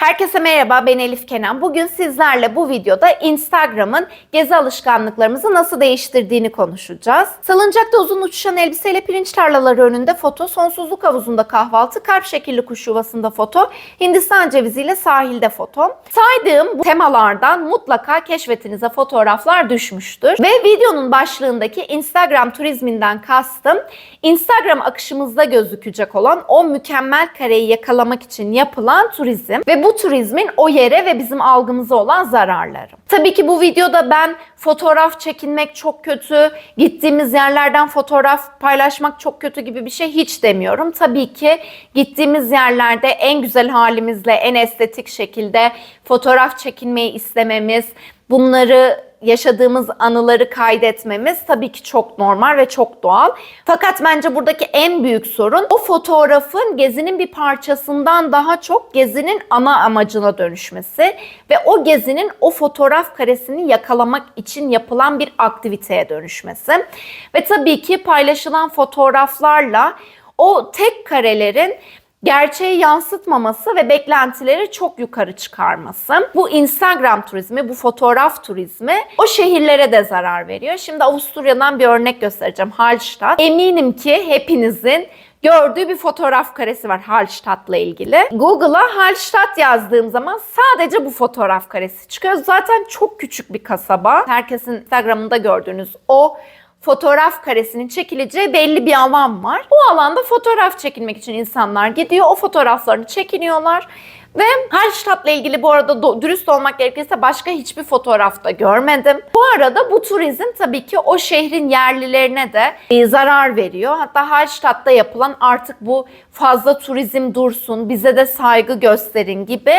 Herkese merhaba ben Elif Kenan. Bugün sizlerle bu videoda Instagram'ın gezi alışkanlıklarımızı nasıl değiştirdiğini konuşacağız. Salıncakta uzun uçuşan elbiseyle pirinç tarlaları önünde foto, sonsuzluk havuzunda kahvaltı, kalp şekilli kuş yuvasında foto, Hindistan ceviziyle sahilde foto. Saydığım bu temalardan mutlaka keşfetinize fotoğraflar düşmüştür. Ve videonun başlığındaki Instagram turizminden kastım Instagram akışımızda gözükecek olan o mükemmel kareyi yakalamak için yapılan turizm ve bu turizmin o yere ve bizim algımıza olan zararları. Tabii ki bu videoda ben fotoğraf çekinmek çok kötü, gittiğimiz yerlerden fotoğraf paylaşmak çok kötü gibi bir şey hiç demiyorum. Tabii ki gittiğimiz yerlerde en güzel halimizle, en estetik şekilde fotoğraf çekinmeyi istememiz, bunları yaşadığımız anıları kaydetmemiz tabii ki çok normal ve çok doğal. Fakat bence buradaki en büyük sorun o fotoğrafın gezinin bir parçasından daha çok gezinin ana amacına dönüşmesi ve o gezinin o fotoğraf karesini yakalamak için yapılan bir aktiviteye dönüşmesi. Ve tabii ki paylaşılan fotoğraflarla o tek karelerin gerçeği yansıtmaması ve beklentileri çok yukarı çıkarması. Bu Instagram turizmi, bu fotoğraf turizmi o şehirlere de zarar veriyor. Şimdi Avusturya'dan bir örnek göstereceğim. Hallstatt. Eminim ki hepinizin gördüğü bir fotoğraf karesi var Hallstatt'la ilgili. Google'a Hallstatt yazdığım zaman sadece bu fotoğraf karesi çıkıyor. Zaten çok küçük bir kasaba. Herkesin Instagram'ında gördüğünüz o fotoğraf karesinin çekileceği belli bir alan var. Bu alanda fotoğraf çekilmek için insanlar gidiyor. O fotoğraflarını çekiniyorlar. Ve Hallstatt'la ilgili bu arada dürüst olmak gerekirse başka hiçbir fotoğrafta görmedim. Bu arada bu turizm tabii ki o şehrin yerlilerine de e, zarar veriyor. Hatta Hallstatt'ta yapılan artık bu fazla turizm dursun, bize de saygı gösterin gibi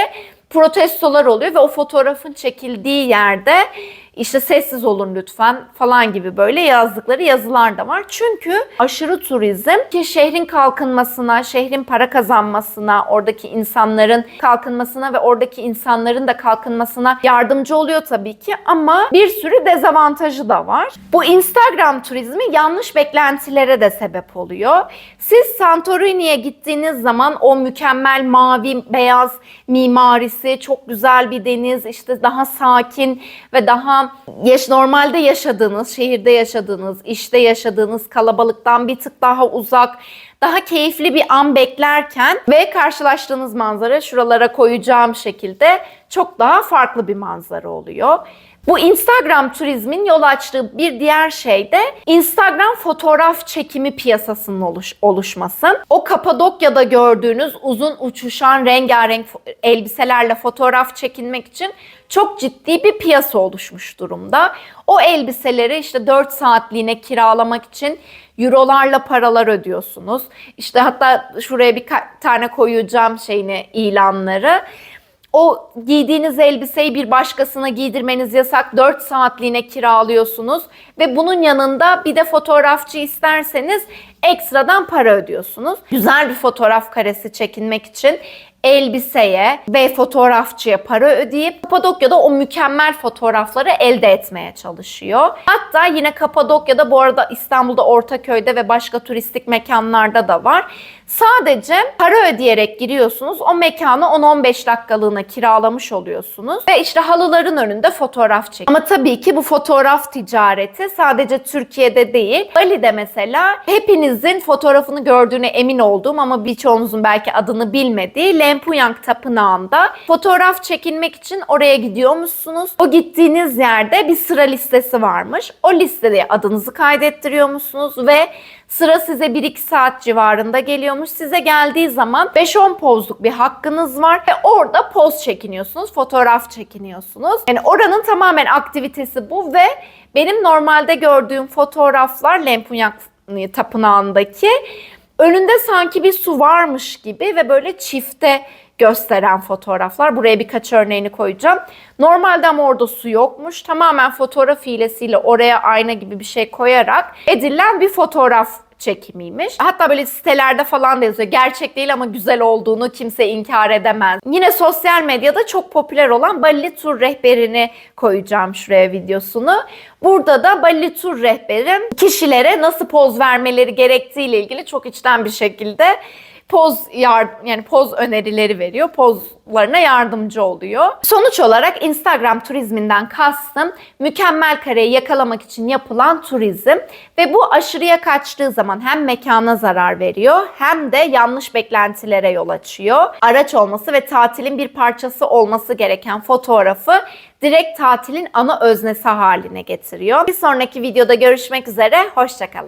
protestolar oluyor ve o fotoğrafın çekildiği yerde işte sessiz olun lütfen falan gibi böyle yazdıkları yazılar da var. Çünkü aşırı turizm ki şehrin kalkınmasına, şehrin para kazanmasına, oradaki insanların kalkınmasına ve oradaki insanların da kalkınmasına yardımcı oluyor tabii ki ama bir sürü dezavantajı da var. Bu Instagram turizmi yanlış beklentilere de sebep oluyor. Siz Santorini'ye gittiğiniz zaman o mükemmel mavi beyaz mimarisi, çok güzel bir deniz, işte daha sakin ve daha yaş normalde yaşadığınız, şehirde yaşadığınız, işte yaşadığınız kalabalıktan bir tık daha uzak, daha keyifli bir an beklerken ve karşılaştığınız manzara şuralara koyacağım şekilde çok daha farklı bir manzara oluyor. Bu Instagram turizmin yol açtığı bir diğer şey de Instagram fotoğraf çekimi piyasasının oluş, oluşması. O Kapadokya'da gördüğünüz uzun uçuşan rengarenk elbiselerle fotoğraf çekinmek için çok ciddi bir piyasa oluşmuş durumda. O elbiseleri işte 4 saatliğine kiralamak için eurolarla paralar ödüyorsunuz. İşte hatta şuraya bir tane koyacağım şeyini ilanları. O giydiğiniz elbiseyi bir başkasına giydirmeniz yasak. 4 saatliğine kiralıyorsunuz ve bunun yanında bir de fotoğrafçı isterseniz ekstradan para ödüyorsunuz. Güzel bir fotoğraf karesi çekinmek için elbiseye ve fotoğrafçıya para ödeyip Kapadokya'da o mükemmel fotoğrafları elde etmeye çalışıyor. Hatta yine Kapadokya'da bu arada İstanbul'da Ortaköy'de ve başka turistik mekanlarda da var. Sadece para ödeyerek giriyorsunuz. O mekanı 10-15 dakikalığına kiralamış oluyorsunuz. Ve işte halıların önünde fotoğraf çekiyor. Ama tabii ki bu fotoğraf ticareti sadece Türkiye'de değil. Bali'de mesela hepinizin fotoğrafını gördüğüne emin olduğum ama birçoğunuzun belki adını bilmediği Lempuyang Tapınağı'nda fotoğraf çekinmek için oraya gidiyormuşsunuz. O gittiğiniz yerde bir sıra listesi varmış. O listede adınızı kaydettiriyormuşsunuz ve Sıra size 1-2 saat civarında geliyormuş. Size geldiği zaman 5-10 pozluk bir hakkınız var ve orada poz çekiniyorsunuz, fotoğraf çekiniyorsunuz. Yani oranın tamamen aktivitesi bu ve benim normalde gördüğüm fotoğraflar Lempunyak Tapınağı'ndaki önünde sanki bir su varmış gibi ve böyle çifte gösteren fotoğraflar. Buraya birkaç örneğini koyacağım. Normalde ama orada su yokmuş. Tamamen fotoğraf hilesiyle oraya ayna gibi bir şey koyarak edilen bir fotoğraf çekimiymiş. Hatta böyle sitelerde falan da yazıyor. Gerçek değil ama güzel olduğunu kimse inkar edemez. Yine sosyal medyada çok popüler olan Bali Tur rehberini koyacağım şuraya videosunu. Burada da Bali Tur rehberi kişilere nasıl poz vermeleri gerektiğiyle ilgili çok içten bir şekilde poz yar yani poz önerileri veriyor. Pozlarına yardımcı oluyor. Sonuç olarak Instagram turizminden kastım mükemmel kareyi yakalamak için yapılan turizm ve bu aşırıya kaçtığı zaman hem mekana zarar veriyor hem de yanlış beklentilere yol açıyor. Araç olması ve tatilin bir parçası olması gereken fotoğrafı direkt tatilin ana öznesi haline getiriyor. Bir sonraki videoda görüşmek üzere, hoşçakalın.